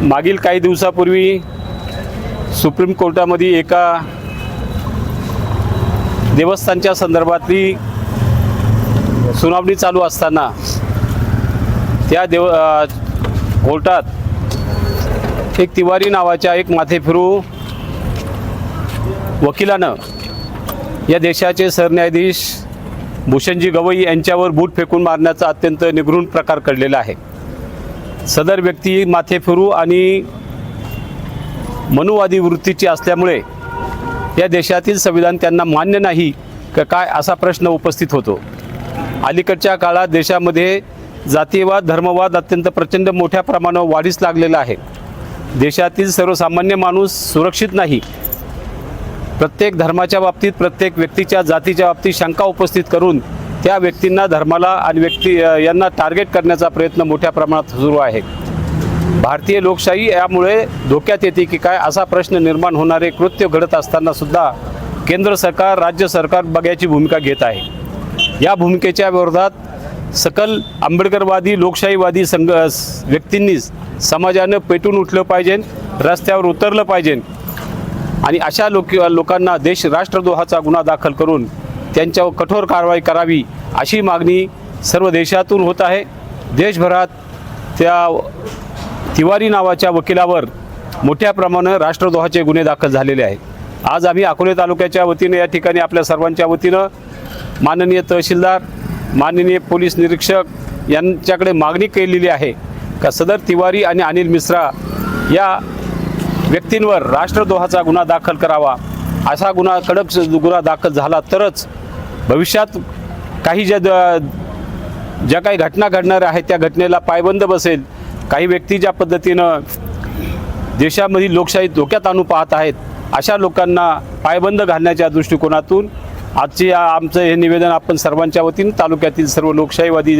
मागील काही दिवसापूर्वी सुप्रीम कोर्टामध्ये एका देवस्थानच्या संदर्भातली सुनावणी चालू असताना त्या देव कोर्टात एक तिवारी नावाच्या एक माथेफिरू वकिलानं या देशाचे सरन्यायाधीश भूषणजी गवई यांच्यावर बूट फेकून मारण्याचा अत्यंत निगृण प्रकार घडलेला आहे. सदर व्यक्ती माथेफिरू आणि मनुवादी वृत्तीची असल्यामुळे या देशातील संविधान त्यांना मान्य नाही का काय असा प्रश्न उपस्थित होतो. अलीकडच्या काळात देशामध्ये जातीयवाद धर्मवाद अत्यंत प्रचंड मोठ्या प्रमाणावर वाढीस लागलेला आहे. देशातील सर्वसामान्य माणूस सुरक्षित नाही. प्रत्येक धर्माच्या बाबतीत प्रत्येक व्यक्तीच्या जातीच्या बाबतीत शंका उपस्थित करून त्या व्यक्तींना धर्माला आणि व्यक्ती यांना टार्गेट करण्याचा प्रयत्न मोठ्या प्रमाणात सुरू आहे. भारतीय लोकशाही यामुळे धोक्यात येते की काय असा प्रश्न निर्माण होणारे कृत्य घडत असताना सुद्धा केंद्र सरकार राज्य सरकार बघायची भूमिका घेत आहे. या भूमिकेच्या विरोधात सकल आंबेडकरवादी लोकशाहीवादी संघ व्यक्तींनी समाजानं पेटून उठलं पाहिजे रस्त्यावर उतरलं पाहिजे आणि अशा लोक लोकांना देश राष्ट्रद्रोहाचा गुन्हा दाखल करून त्यांच्यावर कठोर कारवाई करावी अशी मागणी सर्व देशातून होत आहे. देशभरात त्या तिवारी नावाच्या वकिलावर मोठ्या प्रमाणात राष्ट्रद्रोहाचे गुन्हे दाखल झालेले आहेत. आज आम्ही अकोले तालुक्याच्या वतीनं या ठिकाणी आपल्या सर्वांच्या वतीनं माननीय तहसीलदार माननीय पोलीस निरीक्षक यांच्याकडे मागणी केलेली आहे का सदर तिवारी आणि अनिल मिश्रा या व्यक्तींवर राष्ट्रद्रोहाचा गुन्हा दाखल करावा असा गुन्हा कडक गुन्हा दाखल झाला तरच भविष्यात काही ज्या द- ज्या काही घटना घडणाऱ्या आहेत त्या घटनेला पायबंद बसेल. काही व्यक्ती ज्या पद्धतीनं देशामधील लोकशाही धोक्यात आणू पाहत आहेत अशा लोकांना पायबंद घालण्याच्या दृष्टिकोनातून आजचे आमचं हे निवेदन आपण सर्वांच्या वतीनं तालुक्यातील सर्व लोकशाहीवादी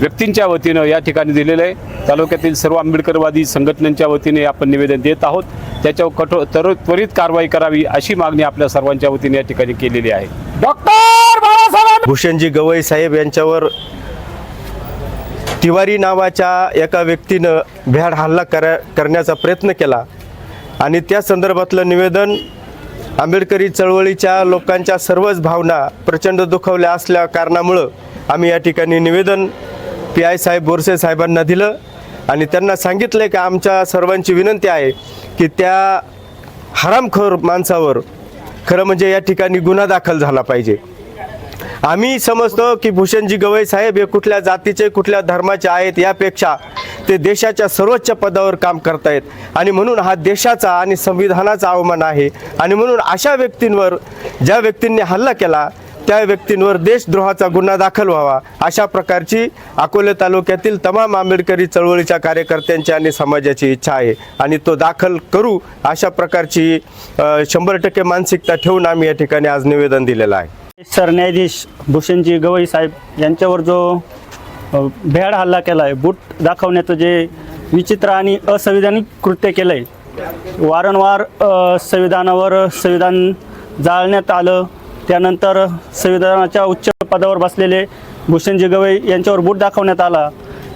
व्यक्तींच्या वतीनं या ठिकाणी दिलेलं आहे. तालुक्यातील सर्व आंबेडकरवादी संघटनांच्या वतीने आपण निवेदन देत आहोत. त्याच्यावर कठोर तर त्वरित कारवाई करावी अशी मागणी आपल्या सर्वांच्या वतीने या ठिकाणी केलेली आहे. डॉक्टर बाळासाहेब भूषणजी गवई साहेब यांच्यावर तिवारी नावाच्या एका व्यक्तीनं भ्याड हल्ला करा करण्याचा प्रयत्न केला. आणि त्या संदर्भातलं निवेदन आंबेडकरी चळवळीच्या लोकांच्या सर्वच भावना प्रचंड दुखवल्या असल्या कारणामुळं आम्ही या ठिकाणी निवेदन पी आय साहेब बोरसे साहेबांना दिलं. आणि त्यांना सांगितलं की आमच्या सर्वांची विनंती आहे की त्या हरामखोर माणसावर खरं म्हणजे या ठिकाणी गुन्हा दाखल झाला पाहिजे. आम्ही समजतो की भूषणजी गवई साहेब हे कुठल्या जातीचे कुठल्या धर्माचे आहेत यापेक्षा ते देशाच्या सर्वोच्च पदावर काम करतायत. आणि म्हणून हा देशाचा आणि संविधानाचा अवमान आहे. आणि म्हणून अशा व्यक्तींवर ज्या व्यक्तींनी हल्ला केला त्या व्यक्तींवर देशद्रोहाचा गुन्हा दाखल व्हावा अशा प्रकारची अकोले तालुक्यातील तमाम आंबेडकरी चळवळीच्या कार्यकर्त्यांची आणि समाजाची इच्छा आहे. आणि तो दाखल करू अशा प्रकारची शंभर टक्के मानसिकता ठेवून आम्ही या ठिकाणी आज निवेदन दिलेलं आहे. सरन्यायाधीश भूषणजी गवई साहेब यांच्यावर जो भेड हल्ला केला आहे बूट दाखवण्याचं जे विचित्र आणि असंविधानिक कृत्य केलं आहे वारंवार संविधानावर संविधान जाळण्यात आलं त्यानंतर संविधानाच्या उच्च पदावर बसलेले भूषणजी गवई यांच्यावर बूट दाखवण्यात आला.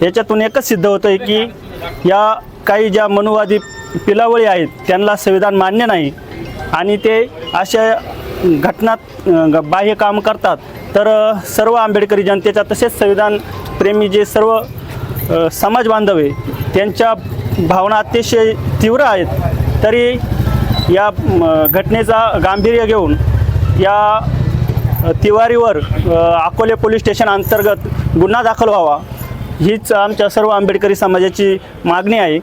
याच्यातून एकच सिद्ध होतं आहे की या काही ज्या मनुवादी पिलावळी आहेत त्यांना संविधान मान्य नाही. आणि ते अशा घटनात बाह्य काम करतात. तर सर्व आंबेडकरी जनतेचा तसेच संविधान प्रेमी जे सर्व समाज बांधव आहे त्यांच्या भावना अतिशय तीव्र आहेत. तरी या घटनेचा गांभीर्य घेऊन या तिवारीवर अकोले पोलीस स्टेशन अंतर्गत गुन्हा दाखल व्हावा हीच आमच्या सर्व आंबेडकरी समाजाची मागणी आहे.